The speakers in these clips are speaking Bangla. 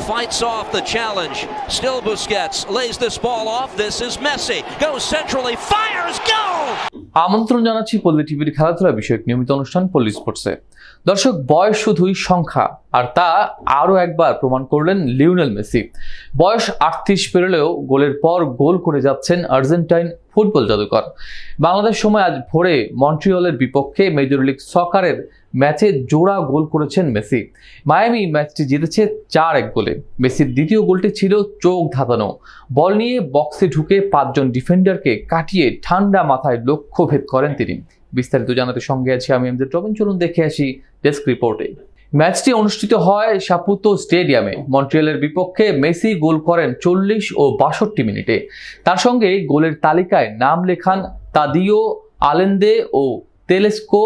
fights off the challenge. Still Busquets lays this ball off. This is Messi. Goes centrally, fires, goal! আমন্ত্রণ জানাচ্ছি পল্লী টিভির খেলাধুলা বিষয়ক নিয়মিত অনুষ্ঠান পল্লী স্পোর্টসে দর্শক বয়স শুধুই সংখ্যা আর তা আরও একবার প্রমাণ করলেন লিওনেল মেসি বয়স আটত্রিশ পেরোলেও গোলের পর গোল করে যাচ্ছেন আর্জেন্টাইন ফুটবল জাদুকর বাংলাদেশ সময় আজ ভোরে মন্ট্রিয়লের বিপক্ষে মেজর লিগ সকারের ম্যাচে জোড়া গোল করেছেন মেসি। মায়ামি ম্যাচটি জিতেছে চার এক গোলে। মেসির দ্বিতীয় গোলটি ছিল চোখ ধাঁধানো। বল নিয়ে বক্সে ঢুকে পাঁচজন ডিফেন্ডারকে কাটিয়ে ঠান্ডা মাথায় লক্ষ্যভেদ করেন তিনি। বিস্তারিত জানাতে সঙ্গে আছি আমি এমদের রবিন চলুন দেখে আসি ডেস্ক রিপোর্টে। ম্যাচটি অনুষ্ঠিত হয় সাপুতো স্টেডিয়ামে। মন্ট্রিয়ালের বিপক্ষে মেসি গোল করেন চল্লিশ ও বাষট্টি মিনিটে। তার সঙ্গে গোলের তালিকায় নাম লেখান তাদিও আলেন্দে ও তেলেস্কো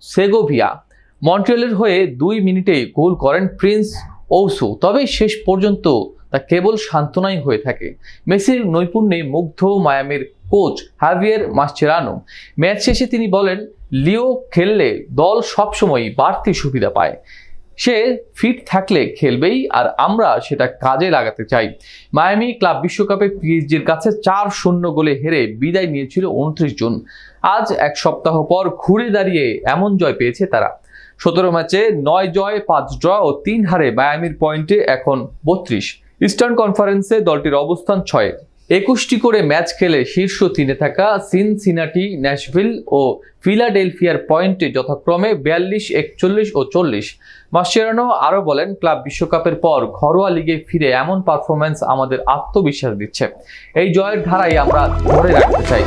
সেগোভিয়া, মন্ট্রিয়ালের হয়ে দুই মিনিটে গোল করেন প্রিন্স ঔসু তবে শেষ পর্যন্ত তা কেবল সান্ত্বনাই হয়ে থাকে। মেসির নৈপুণ্যে মুগ্ধ মায়ামির কোচ হাভিয়ের মাসচেরানো। ম্যাচ শেষে তিনি বলেন, লিও খেললে দল সবসময়ই বাড়তি সুবিধা পায়। সে ফিট থাকলে খেলবেই আর আমরা সেটা কাজে লাগাতে চাই। মায়ামি ক্লাব বিশ্বকাপে পিএইচজির কাছে চার শূন্য গোলে হেরে বিদায় নিয়েছিল উনত্রিশ জুন। আজ এক সপ্তাহ পর ঘুরে দাঁড়িয়ে এমন জয় পেয়েছে তারা। সতেরো ম্যাচে নয় জয়, পাঁচ ড্র ও তিন হারে মায়ামির পয়েন্টে এখন বত্রিশ। ইস্টার্ন কনফারেন্সে দলটির অবস্থান ছয়ে। একুশটি করে ম্যাচ খেলে শীর্ষ তিনে থাকা সিনসিনাটি, ন্যাশভিল ও ফিলাডেলফিয়ার পয়েন্টে যথাক্রমে বিয়াল্লিশ, একচল্লিশ ও চল্লিশ। মাসেরানো আরও বলেন, ক্লাব বিশ্বকাপের পর ঘরোয়া লিগে ফিরে এমন পারফরম্যান্স আমাদের আত্মবিশ্বাস দিচ্ছে। এই জয়ের ধারাই আমরা ধরে রাখতে চাই।